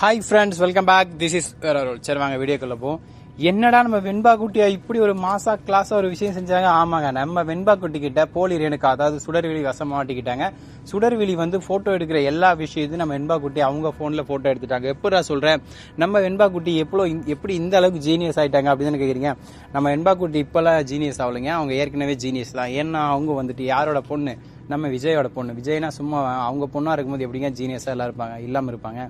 Hi friends welcome back this is சரி வாங்க வீடியோக்குள்ள போவோம். என்னடா நம்ம வெண்பா குட்டியா இப்படி ஒரு மாசா கிளாஸா ஒரு விஷயம் செஞ்சாங்க? ஆமாங்க. நம்ம வெண்பா குட்டி கிட்ட போலி ரேணுக்கா அதாவது சுடர்விழி வசம் மாட்டிக்கிட்டாங்க. சுடர்விழி வந்து போட்டோ எடுக்கிற எல்லா விஷயத்தையும் நம்ம வெண்பா குட்டி அவங்க போன்ல போட்டோ எடுத்துட்டாங்க. எப்படா சொல்றேன்? நம்ம வெண்பா குட்டி எப்போ எப்படி இந்த அளவுக்கு ஜீனியஸ் ஆயிட்டாங்க அப்படின்னு கேக்குறீங்க? நம்ம வெண்பா குட்டி இப்பெல்லாம் ஜீனியஸ் ஆகலைங்க. அவங்க ஏற்கனவே ஜீனியஸ் தான். ஏன்னா அவங்க வந்துட்டு யாரோட பொண்ணு? நம்ம விஜயோட பொண்ணு. விஜய்னா சும்மா அவங்க பொண்ணா இருக்கும்போது எப்படிங்க ஜீனியஸா எல்லாம் இருப்பாங்க? இல்லாம இருப்பாங்க.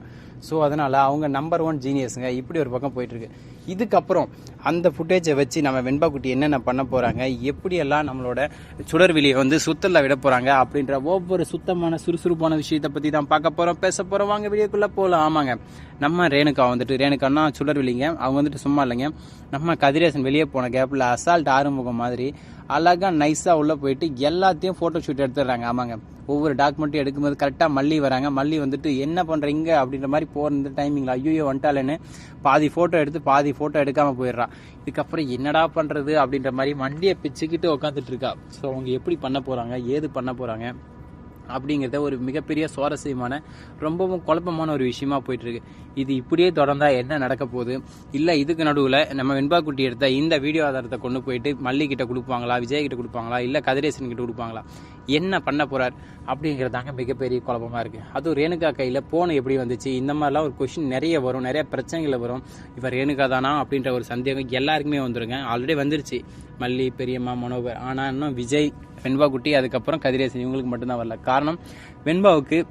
ஸோ அதனால அவங்க நம்பர் ஒன் ஜீனியஸுங்க இப்படி ஒரு பக்கம் போயிட்டு இருக்கு. இதுக்கப்புறம் அந்த ஃபுட்டேஜை வச்சு நம்ம வெண்பாக்குட்டி என்னென்ன பண்ண போகிறாங்க எப்படியெல்லாம் நம்மளோட சுடர்விலியை வந்து சுத்தலில் விட போகிறாங்க அப்படின்ற ஒவ்வொரு சுத்தமான சுறுசுறுப்பான விஷயத்தை பற்றி தான் பார்க்க போகிறோம் பேச போகிறோம் வாங்க வீடியோக்குள்ளே போகலாம் ஆமாங்க. நம்ம ரேணுகா வந்துட்டு ரேணுகான்னா சுடர்விலிங்க அவங்க வந்துட்டு சும்மா இல்லைங்க. நம்ம கதிரேசன் வெளியே போன கேப்பில் அசால்ட் ஆறுமுகம் மாதிரி அழகா நைஸாக உள்ளே போயிட்டு எல்லாத்தையும் ஃபோட்டோ ஷூட் எடுத்துடுறாங்க. ஆமாங்க. ஒவ்வொரு டாக்குமெண்ட்டும் எடுக்கும்போது கரெக்டாக மல்லி வராங்க. மல்லி வந்துட்டு என்ன பண்ணுறீங்க அப்படின்ற மாதிரி போகிற இந்த டைமிங்கில் ஐயோ வந்துட்டாலேன்னு பாதி ஃபோட்டோ எடுத்து பாதி ஃபோட்டோ எடுக்காமல் போயிடுறான் இதுக்கப்புறம் என்னடா பண்ணுறது அப்படின்ற மாதிரி மண்டியை பிச்சுக்கிட்டு உட்காந்துட்டு இருக்கா. ஸோ அவங்க எப்படி பண்ண போகிறாங்க ஏது பண்ண போகிறாங்க அப்படிங்கிறத ஒரு மிகப்பெரிய சுவாரஸ்யமான ரொம்பவும் குழப்பமான ஒரு விஷயமா போயிட்டு இருக்கு இது இப்படியே தொடர்ந்தா என்ன நடக்க போகுது? இல்லை இதுக்கு நடுவில் நம்ம வெண்பா குட்டி எடுத்த இந்த வீடியோ ஆதாரத்தை கொண்டு போயிட்டு மல்லிகிட்ட கொடுப்பாங்களா விஜய்கிட்ட கொடுப்பாங்களா இல்லை கதிரேசன் கிட்ட கொடுப்பாங்களா? என்ன பண்ண போறார்? அப்படிங்கிறதாங்க மிகப்பெரிய குழப்பமா இருக்கு. அதுவும் ரேணுகா கையில் ஃபோன் எப்படி வந்துச்சு? இந்த மாதிரிலாம் ஒரு கொஷின் நிறைய வரும் நிறைய பிரச்சனைகள் வரும். இப்போ ரேணுகா தானா? அப்படின்ற ஒரு சந்தேகம் எல்லாருக்குமே வந்துருங்க. ஆல்ரெடி வந்துருச்சு. மல்லி பெரியம்மா மனோகர். ஆனால் இன்னும் விஜய் வெண்பா குட்டி அதுக்கப்புறம் கதிரேசன். இவங்களுக்கு மட்டும்தான் வரல. காரணம் வெண்பாவுக்கு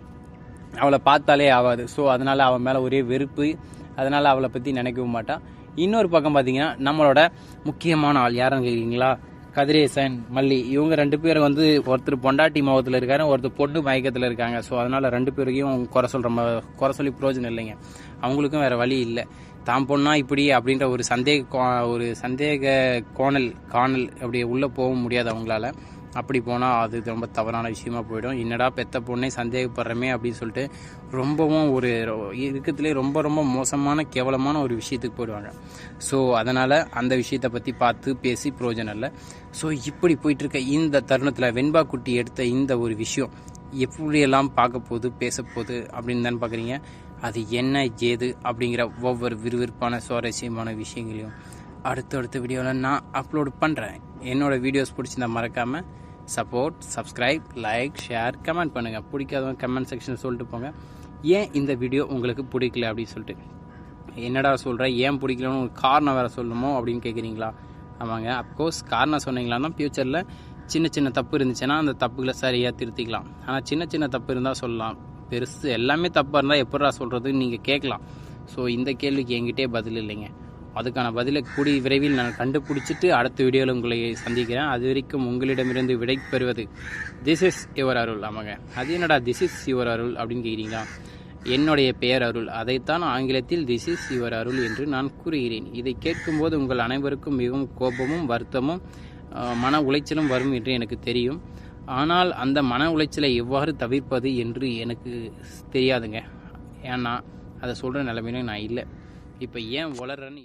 அவளை பார்த்தாலே ஆகாது. ஸோ அதனால் அவன் மேலே ஒரே வெறுப்பு. அதனால் அவளை பற்றி நினைக்கவும் மாட்டான் இன்னொரு பக்கம் பார்த்தீங்கன்னா நம்மளோட முக்கியமான ஆள் யாருன்னு கேட்குறீங்களா கதிரேசன் மல்லி. இவங்க ரெண்டு பேரும் வந்து ஒருத்தர் பொண்டாட்டி மாவத்தில் இருக்காரு ஒருத்தர் பொண்ணு மயக்கத்தில் இருக்காங்க. ஸோ அதனால் ரெண்டு பேருக்கையும் குறை சொல்கிற ம- குறை சொல்லி பிரயோஜனம் இல்லைங்க. அவங்களுக்கும் வேறு வழி இல்லை. தான் பொண்ணா இப்படி அப்படின்ற ஒரு சந்தேக கோ- ஒரு சந்தேக கோணல் காணல் அப்படி உள்ளே போக முடியாது அவங்களால. அப்படி போனால் அது ரொம்ப தவறான விஷயமா போயிடும். என்னடா பெத்த பொண்ணே சந்தேகப்படுறமே அப்படின்னு சொல்லிட்டு ரொம்பவும் ஒரு இருக்கிறதுலே ரொம்ப ரொம்ப மோசமான கேவலமான ஒரு விஷயத்துக்கு போயிடுவாங்க. ஸோ அதனால் அந்த விஷயத்தை பற்றி பார்த்து பேசி பிரயோஜனம் இல்லை. ஸோ இப்படி போயிட்டு இருக்க இந்த தருணத்தில் வெண்பா குட்டி எடுத்த இந்த ஒரு விஷயம் எப்படியெல்லாம் பார்க்க போகுது பேச போகுது அப்படின்னு தானே பார்க்குறீங்க அது என்ன ஏது அப்படிங்கிற ஒவ்வொரு விறுவிறுப்பான சுவாரஸ்யமான விஷயங்களையும் அடுத்தடுத்த வீடியோவில் நான் அப்லோட் பண்ணுறேன் என்னோட வீடியோஸ் பிடிச்சிருந்தா மறக்காமல் support subscribe like share comment பண்ணுங்கள் பிடிக்காதவங்க கமெண்ட் செக்ஷன் சொல்லிட்டு போங்க. ஏன் இந்த வீடியோ உங்களுக்கு பிடிக்கல அப்படின்னு சொல்லிட்டு? என்னடா சொல்கிறேன் ஏன் பிடிக்கலன்னு ஒரு காரணம் வேறு சொல்லணுமோ அப்படின்னு கேட்குறீங்களா ஆமாங்க. அப்கோர்ஸ் காரணம் சொன்னீங்களான்னா ஃப்யூச்சரில் சின்ன சின்ன தப்பு இருந்துச்சுன்னா அந்த தப்புகளை சரியாக திருத்திக்கலாம். ஆனால் சின்ன சின்ன தப்பு இருந்தால் சொல்லலாம். பெருசு எல்லாமே தப்பாக இருந்தால் எப்படா சொல்கிறதுன்னு நீங்கள் கேட்கலாம். ஸோ இந்த கேள்விக்கு என்கிட்டே பதில் இல்லைங்க. அதுக்கான பதிலை கூடிய விரைவில் நான் கண்டுபிடிச்சிட்டு அடுத்த வீடியோவில் உங்களை சந்திக்கிறேன். அது வரைக்கும் உங்களிடமிருந்து விடை பெறுவது திஸ் இஸ் யுவர் அருள் ஆமாங்க. அது என்னடா திஸ் இஸ் யுவர் அருள் அப்படின்னு கேட்குறீங்களா என்னுடைய பெயர் அருள். அதைத்தான் ஆங்கிலத்தில் திஸ் இஸ் யுவர் அருள் என்று நான் கூறுகிறேன். இதை கேட்கும்போது உங்கள் அனைவருக்கும் மிகவும் கோபமும் வருத்தமும் மன உளைச்சலும் வரும் என்று எனக்கு தெரியும். ஆனால் அந்த மன உளைச்சலை எவ்வாறு தவிர்ப்பது என்று எனக்கு தெரியாதுங்க. ஏன்னா அதை சொல்கிற நிலைமையிலும் நான் இல்லை. இப்போ ஏன் வளர்றேன்னு